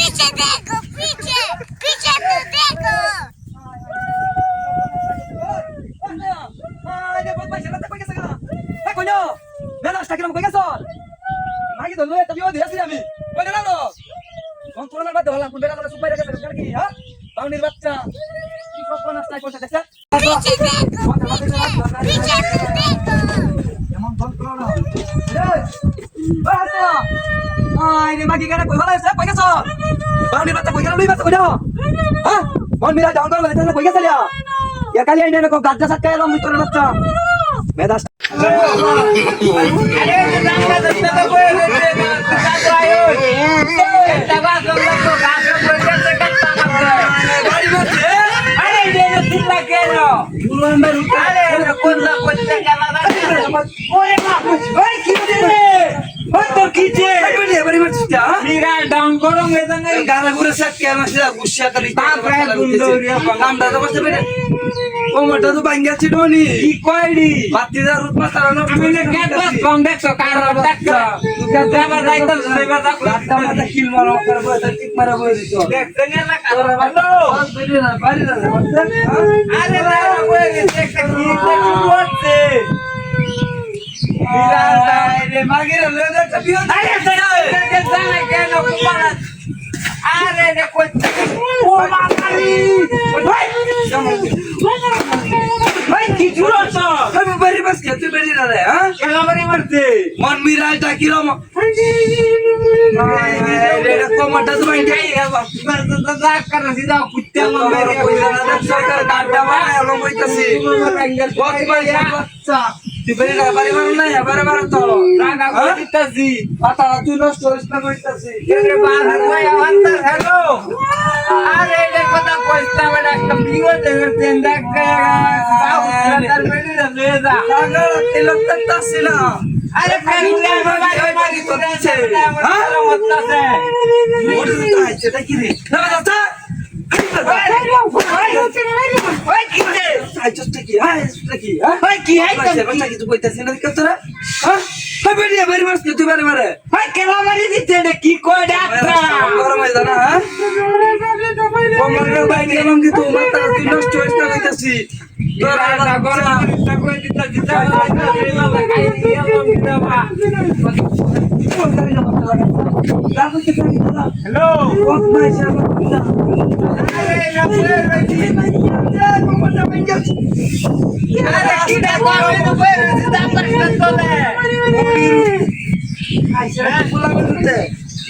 Picie tego, picie! Picie do tego! এমন যন্ত্রণা Ay, ni magi gara kuya sa kuya sa. Bang ni mata kuya lui mata kuya. Ha? Mon mira down down mata kuya sa liya. Ya kali ay nako gadda sat kaya rom mitra mata. Meda আরে কি মেধাস down করো মেদানে গানা ঘুরে সাত কে আমার সেটা গুছিয়া বাপরে, গুন্দরিয়া বাবা। নামটা তো বসতে পেরে। ও মোটা তো ভাঙ্গা ছিল নি। কি কইলি? বাতি দা আমি না কম দেখছ দেখছ? তুই মাথা কিল মারো করে বসে মারা বসে দিছো না না না আরে বলে একটা কি রে বিয়ে আরে দেখে জানা কেন কুমার আরে রে করছে ও মামারি ভাই কি জুড়ছ আমি বাড়ি বাস তুই বেরি না রে হ্যাঁ কেন মন মানে বেরি না বাড়ি মারুন না এবারে মারুন তো কইতাছি তুই নষ্ট না বার ভাই হ্যালো আরে এটা কথা বেটা একটা বিও তেন দেখ তার বেটি তিলক তাসি না আরে বাবা তো দেছে হ্যাঁ আইছে এটা কি রে না কি রে আইছটা কি হ্যাঁ আইছটা কি হ্যাঁ ওই কি হাই বাচ্চা বাচ্চা কিছু কইতাছিস না কেন তোরা হ্যাঁ হ্যাঁ বেরি বাড়ি মারছ তুই বাড়ি মারে ওই কেলা মারি দিতে রে কি কই ডাক্তার গরম হয়ে জানা হ্যাঁ কোমরের বাইরে গেলাম কি তুই মাথা তুই নষ্ট হইস তোরা হ্যালো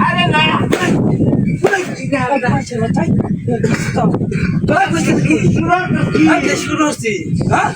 আরে না শুরু হচ্ছি হ্যাঁ